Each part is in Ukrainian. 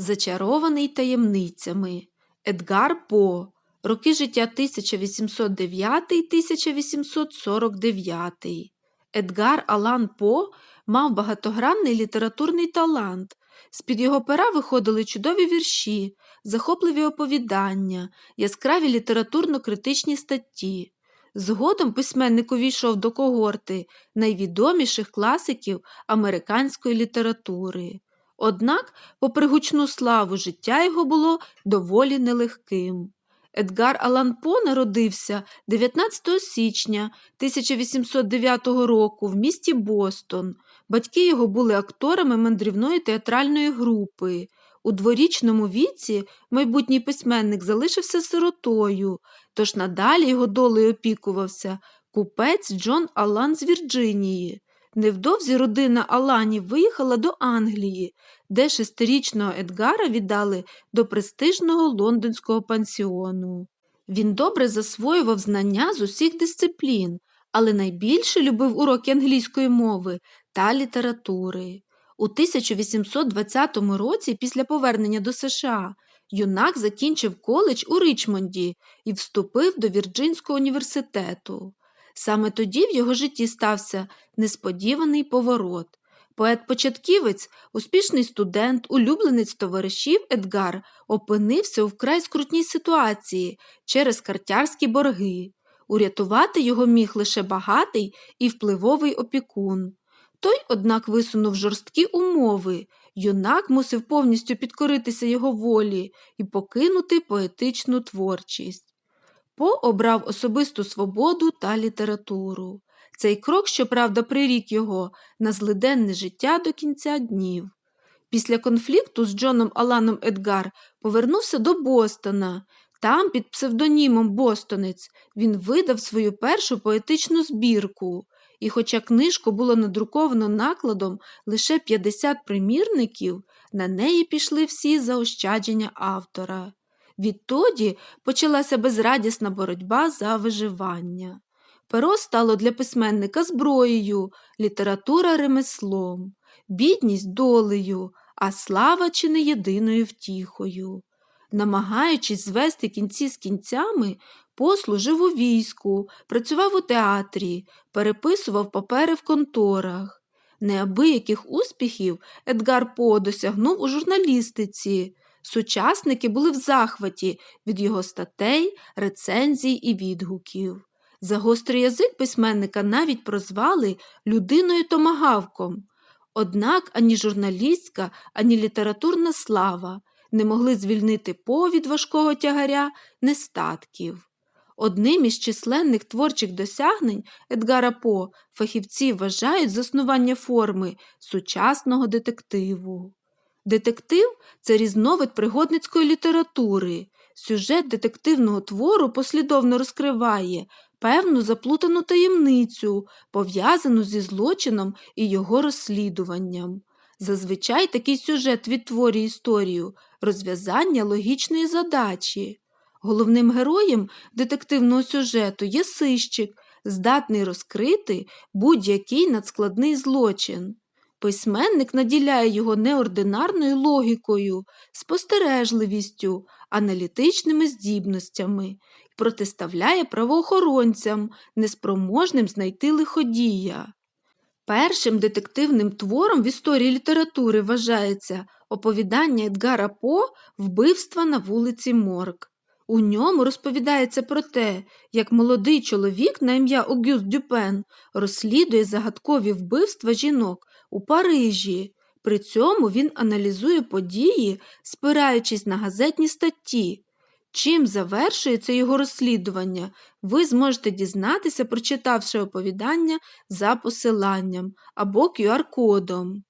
Зачарований таємницями. Едгар По. Роки життя 1809-1849. Едгар Алан По мав багатогранний літературний талант. З-під його пера виходили чудові вірші, захопливі оповідання, яскраві літературно-критичні статті. Згодом письменник увійшов до когорти найвідоміших класиків американської літератури. Однак, попри гучну славу, життя його було доволі нелегким. Едгар Алан По народився 19 січня 1809 року в місті Бостон. Батьки його були акторами мандрівної театральної групи. У дворічному віці майбутній письменник залишився сиротою, тож надалі його долею опікувався купець Джон Алан з Вірджинії. Невдовзі родина Аланів виїхала до Англії, де шестирічного Едгара віддали до престижного лондонського пансіону. Він добре засвоював знання з усіх дисциплін, але найбільше любив уроки англійської мови та літератури. У 1820 році, після повернення до США, юнак закінчив коледж у Ричмонді і вступив до Вірджинського університету. Саме тоді в його житті стався несподіваний поворот. Поет-початківець, успішний студент, улюбленець товаришів Едгар опинився у вкрай скрутній ситуації через картярські борги. Урятувати його міг лише багатий і впливовий опікун. Той, однак, висунув жорсткі умови. Юнак мусив повністю підкоритися його волі і покинути поетичну творчість. По обрав особисту свободу та літературу. Цей крок, щоправда, прирік його на злиденне життя до кінця днів. Після конфлікту з Джоном Аланом Едгар повернувся до Бостона. Там, під псевдонімом Бостонець, він видав свою першу поетичну збірку, і, хоча книжку було надруковано накладом лише 50 примірників, на неї пішли всі заощадження автора. Відтоді почалася безрадісна боротьба за виживання. Перо стало для письменника зброєю, література ремеслом, бідність долею, а слава чи не єдиною втіхою. Намагаючись звести кінці з кінцями, послужив у війську, працював у театрі, переписував папери в конторах. Неабияких успіхів Едгар По досягнув у журналістиці. Сучасники були в захваті від його статей, рецензій і відгуків. За гострий язик письменника навіть прозвали людиною томагавком. Однак ані журналістська, ані літературна слава не могли звільнити По від важкого тягаря нестатків. Одним із численних творчих досягнень Едгара По фахівці вважають заснування форми сучасного детективу. Детектив це різновид пригодницької літератури. Сюжет детективного твору послідовно розкриває певну заплутану таємницю, пов'язану зі злочином і його розслідуванням. Зазвичай такий сюжет відтворює історію розв'язання логічної задачі. Головним героєм детективного сюжету є сищик, здатний розкрити будь-який надскладний злочин. Письменник наділяє його неординарною логікою, спостережливістю, аналітичними здібностями і протиставляє правоохоронцям, неспроможним знайти лиходія. Першим детективним твором в історії літератури вважається оповідання Едгара По Вбивства на вулиці Морк. У ньому розповідається про те, як молодий чоловік на ім'я Огюст Дюпен розслідує загадкові вбивства жінок у Парижі. При цьому він аналізує події, спираючись на газетні статті. Чим завершується його розслідування, ви зможете дізнатися, прочитавши оповідання за посиланням або QR-кодом.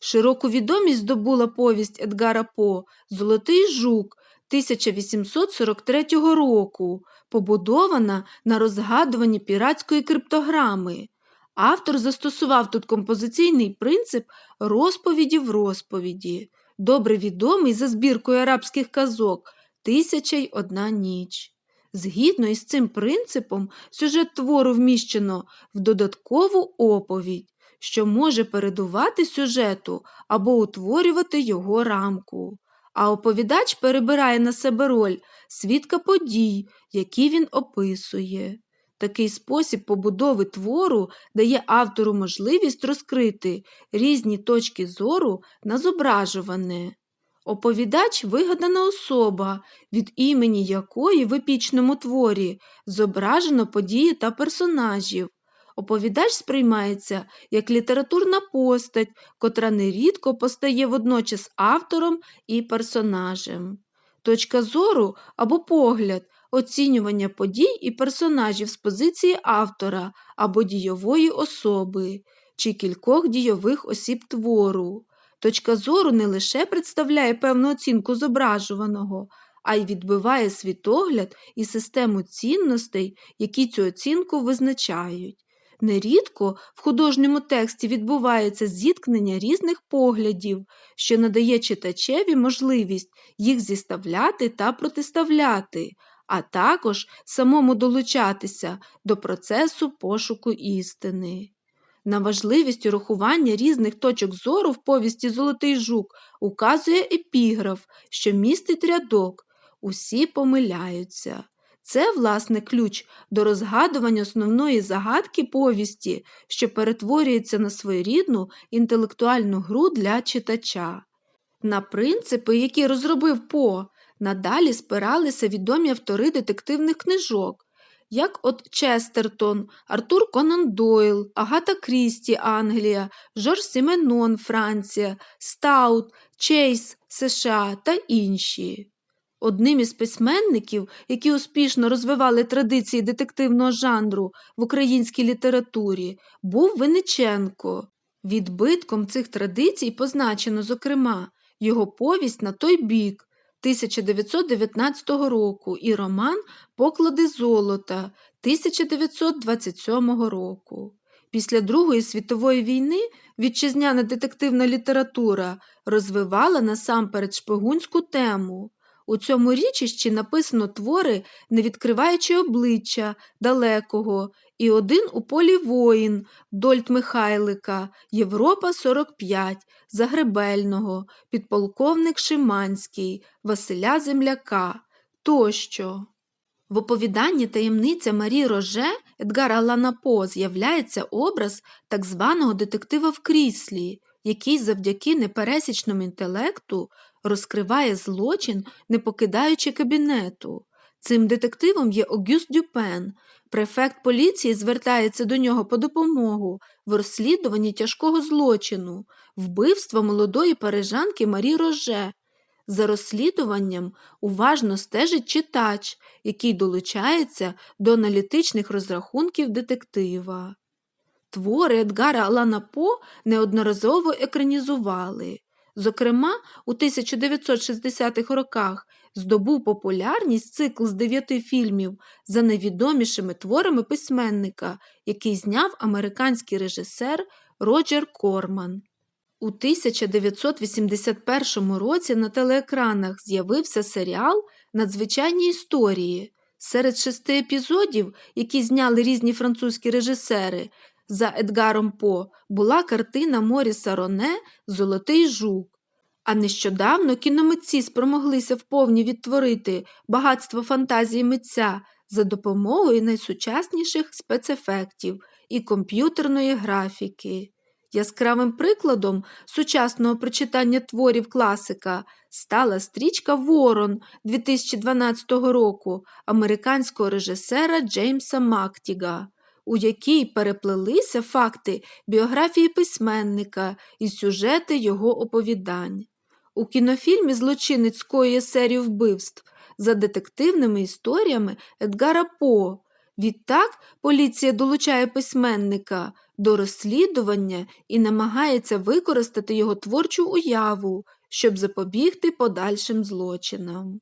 Широку відомість здобула повість Едгара По Золотий жук 1843 року, побудована на розгадуванні піратської криптограми. Автор застосував тут композиційний принцип розповіді в розповіді, добре відомий за збіркою арабських казок Тисяча й одна ніч. Згідно із цим принципом, сюжет твору вміщено в додаткову оповідь, що може передувати сюжету або утворювати його рамку. а оповідач перебирає на себе роль свідка подій, які він описує. Такий спосіб побудови твору дає автору можливість розкрити різні точки зору на зображуване. Оповідач вигадана особа, від імені якої в епічному творі зображено події та персонажів. Оповідач сприймається як літературна постать, котра нерідко постає водночас автором і персонажем. Точка зору або погляд оцінювання подій і персонажів з позиції автора або дійової особи чи кількох дійових осіб твору. Точка зору не лише представляє певну оцінку зображуваного, а й відбиває світогляд і систему цінностей, які цю оцінку визначають. Нерідко в художньому тексті відбувається зіткнення різних поглядів, що надає читачеві можливість їх зіставляти та протиставляти, а також самому долучатися до процесу пошуку істини. На важливість урахування різних точок зору в повісті Золотий жук указує епіграф, що містить рядок Усі помиляються. Це, власне, ключ до розгадування основної загадки повісті, що перетворюється на своєрідну інтелектуальну гру для читача. На принципи, які розробив По, надалі спиралися відомі автори детективних книжок, як от Честертон, Артур Конан Дойл, Агата Крісті, Англія, Жорж Сіменон, Франція, Стаут, Чейз, США та інші. Одним із письменників, які успішно розвивали традиції детективного жанру в українській літературі, був Винниченко. Відбитком цих традицій позначено, зокрема, його повість на той бік 1919 року і роман Поклади золота 1927 року. Після Другої світової війни вітчизняна детективна література розвивала насамперед шпигунську тему. У цьому річищі написано твори, не відкриваючи обличчя далекого, і один у полі воїн Дольт Михайлика, Європа 45, Загребельного, підполковник Шиманський, Василя Земляка тощо. В оповіданні таємниця Марі Роже Едгара Алана По з'являється образ так званого детектива в кріслі, який завдяки непересічному інтелекту розкриває злочин, не покидаючи кабінету. Цим детективом є Огюст Дюпен. Префект поліції звертається до нього по допомогу в розслідуванні тяжкого злочину, вбивства молодої парижанки Марі Роже. За розслідуванням уважно стежить читач, який долучається до аналітичних розрахунків детектива. Твори Едгара Алана По неодноразово екранізували. Зокрема, у 1960-х роках здобув популярність цикл з дев'яти фільмів за найвідомішими творами письменника, який зняв американський режисер Роджер Корман. У 1981 році на телеекранах з'явився серіал Надзвичайні історії. Серед шести епізодів, які зняли різні французькі режисери, за Едгаром По була картина Моріса Роне Золотий жук. А нещодавно кіномитці спромоглися вповні відтворити багатство фантазії митця за допомогою найсучасніших спецефектів і комп'ютерної графіки. Яскравим прикладом сучасного прочитання творів класика стала стрічка Ворон 2012 року американського режисера Джеймса Мактіга, у якій переплелися факти біографії письменника і сюжети його оповідань. У кінофільмі Злочинець скоює серію вбивств за детективними історіями Едгара По. Відтак поліція долучає письменника до розслідування і намагається використати його творчу уяву, щоб запобігти подальшим злочинам.